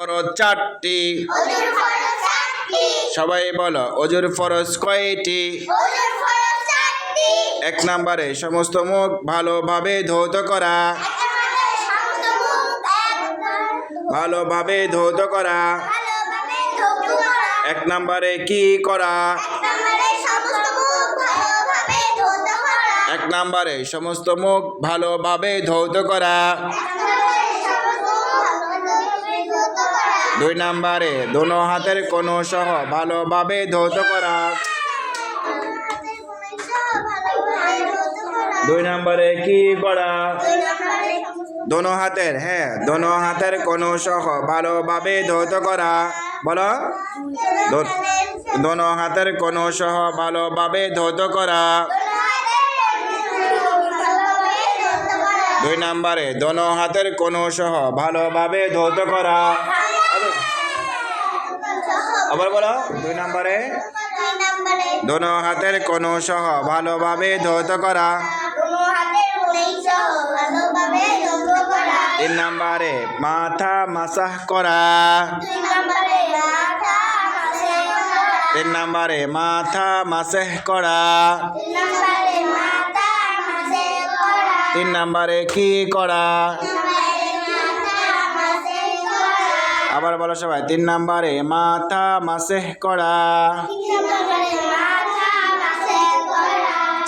ফরজ চারটি। সবাই বলো অজুর ফরজ কয়টি? এক নম্বরে সমস্ত মুখ ভালোভাবে ধৌত করা। ভালোভাবে ধৌত করা। এক নম্বরে কি করা? এক নম্বরে সমস্ত মুখ ভালোভাবে ধৌত করা। দুই নম্বরে, দোনো হাতের কোনো সহ ভালোভাবে ধৌত করা। দুই নম্বরে কি করা? দোনো হাতের হ্যাঁ দোনো হাতের কোনো সহ ভালোভাবে ধৌত করা। বলো। দোনো হাতের কোনো সহ ভালোভাবে ধৌত করা। দুই নম্বরে, দোনো হাতের কোনো সহ ভালোভাবে ধৌত করা। আবার বলো। দুই নম্বরে? দোনো হাতের কোনো সহ ভালোভাবে ধৌত করা। তিন নম্বরে মাথা মাসাহ করা। তিন নম্বরে মাথা মাসেহ করা। তিন নম্বরে কি করা? আবার বলো সবাই তিন নম্বরে মাথা মাসেহ করা।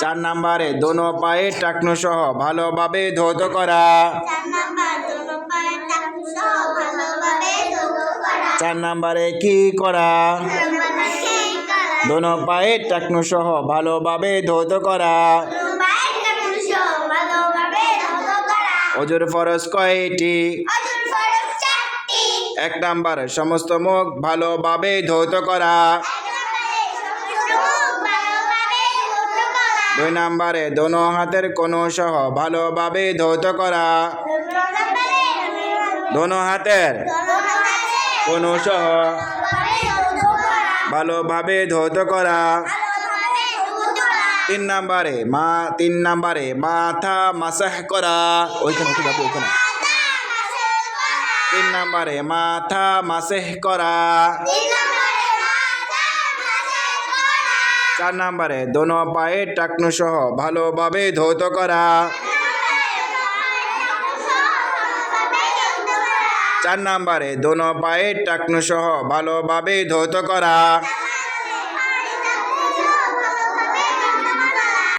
চার নম্বরে দোনো পায়ে টাকনু সহ ভালোভাবে ধৌত করা। চার নম্বরে কি করা? দোনো পায়ে টাকনু সহ ভালোভাবে ধৌত করা। অজুর ফরজ কয়টি? এক নাম্বার, সমস্ত মুখ ভালোভাবে ধৌত করা। দুই নাম্বারে, দোনো হাতের কোনো সহ ভালোভাবে ধৌত করা। দোনো হাতের কোনো সহ ভালোভাবে ধৌত করা। তিন নাম্বারে মা, তিন নাম্বারে মাথা মাসাহ করা। ওইখানে ওইখানে ওইখানে। তিন নম্বরে মাথা মাসেহ করা। চার নম্বরে দোনো পায়ের টাকনু সহ ভালোভাবে ধৌত করা। চার নম্বরে দোনো পায়ের টাকনু সহ ভালোভাবে ধৌত করা।